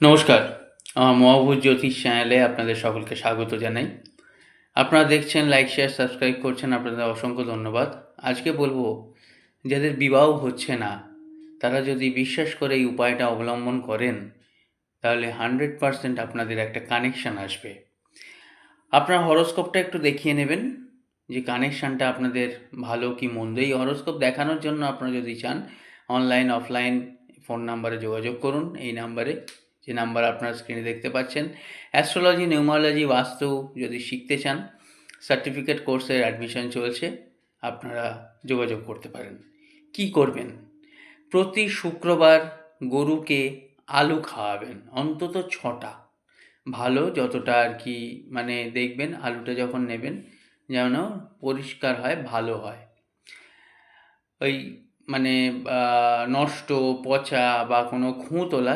নমস্কার, আমার মহাভূত জ্যোতিষ চ্যানেলে আপনাদের সকলকে স্বাগত জানাই। আপনারা দেখছেন লাইক শেয়ার সাবস্ক্রাইব করছেন, আপনাদের অসংখ্য ধন্যবাদ। আজকে বলব, যাদের বিবাহ হচ্ছে না, তারা যদি বিশ্বাস করে এই উপায়টা অবলম্বন করেন, তাহলে হান্ড্রেড পারসেন্ট আপনাদের একটা কানেকশান আসবে। আপনার হরস্কোপটা একটু দেখিয়ে নেবেন, যে কানেকশানটা আপনাদের ভালো কি মন্দ। এই হরস্কোপ দেখানোর জন্য আপনারা যদি চান অনলাইন অফলাইন ফোন নাম্বারে যোগাযোগ করুন, এই নাম্বারে যে নাম্বার আপনার স্ক্রিনে দেখতে পাচ্ছেন। অ্যাস্ট্রোলজি নিউমোলজি বাস্তু যদি শিখতে চান সার্টিফিকেট কোর্সের অ্যাডমিশন চলছে, আপনারা যোগাযোগ করতে পারেন। কি করবেন? প্রতি শুক্রবার গরুকে আলু খাওয়াবেন, অন্তত ছটা। ভালো যতটা আর কি মানে দেখবেন, আলুটা যখন নেবেন, যেন পরিষ্কার হয়, ভালো হয়। ওই মানে নষ্ট, পচা বা কোনো খুঁতোলা